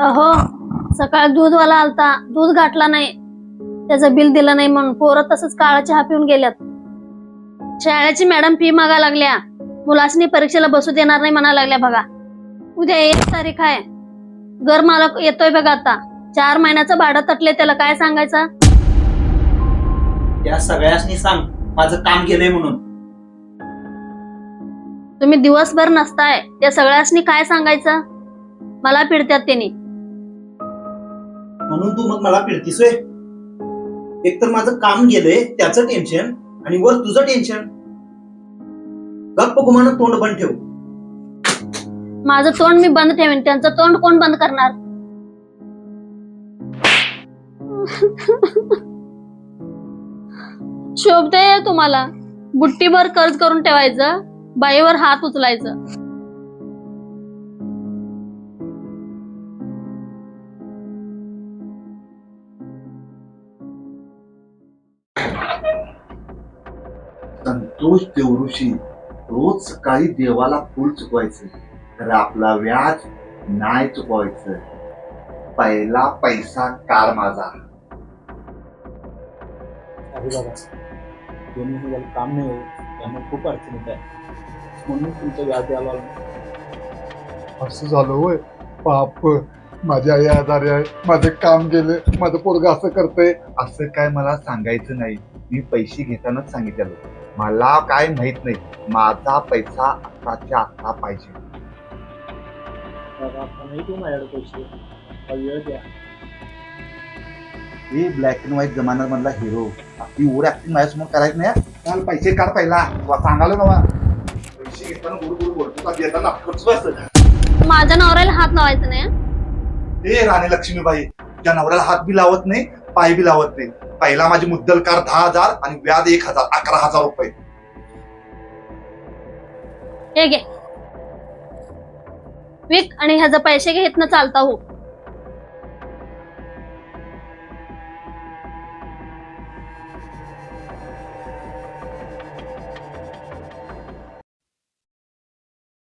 अहो सकाळ दूधवाला आलता. दूध घातला नाही. त्याचं बिल दिलं नाही म्हणून पोरं तसंच काळा चहा पिऊन गेल्यात. शाळेची मॅडम फी मागा लागल्या. मुलासनी परीक्षेला बसू देणार नाही म्हणा लागल्या बघा. उद्या एक तारीख आहे. घर मालक येतोय बघा आता. चार महिन्याचं भाडं तटले त्याला. काय सांगायचं? त्या सगळ्यासनी सांग. माझं काम गेलंय म्हणून. तुम्ही दिवसभर नसताय. त्या सगळ्यासनी काय सांगायचं? मला पिडत्यात त्यांनी म्हणून तू मग मला पिळतीस एक तर माझं काम गेलंय त्याचं टेन्शन आणि वर तुझं टेन्शन गप्प गुमानं तोंड बंद ठेव. माझं तोंड मी बंद ठेवेन त्यांचं तोंड कोण बंद करणार? शोभते तुम्हाला. बुट्टीभर कर्ज करून ठेवायचं बाईवर हात उचलायचं. संतोष देवऋषी रोज सकाळी देवाला फूल चुकवायचं. तर आपला व्याज नाही चुकवायचं. पहिला पैसा कार माझा. अरे बाबा दोन महिने झालं काम नाही होत त्यामुळे खूप अडचण येत आहे. म्हणून तुमचं व्याज द्यायला लागलं. असं झालं होय. पाप माझी आई आजारी आहे. माझे काम गेले. माझं पोरग असं करतंय. असं काय मला सांगायचं नाही. मी पैसे घेतानाच सांगितलेलं. मला काय माहीत नाही. माझा पैसा आताच्या आता पाहिजे हे ब्लॅक अँड व्हाईट जमान्या मधला हिरो आपली ओढ ऍक्टिंग माझ्यासमोर करायचं नाही. काल पैसे काढ पहिला. तुला सांगालो ना पैसे घेताना गुरु गुरु बोलतो. का देताना खर्च बस. माझ्या नवऱ्याला हात लावायचं नाही हं? हे राणी लक्ष्मीबाई त्या नवऱ्याला हात बी लावत नाही पाय बी लावत नाही. पहिला माझी मुद्दल कार दहा हजार आणि व्याज एक हजार अकरा हजार रुपये. हे घे. विक आणि ह्याचा पैसे घेत ना चालता हो.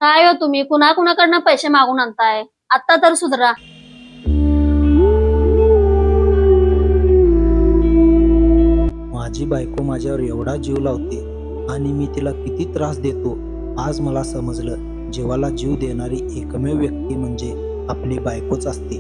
काय हो तुम्ही? कुणा कुणाकडनं पैसे मागून आणताय? आता तर सुधरा. माझी बायको माझ्यावर एवढा जीव लावते आणि मी तिला किती त्रास देतो आज मला समजलं जीवाला जीव देणारी एकमेव व्यक्ती म्हणजे आपली बायकोच असते.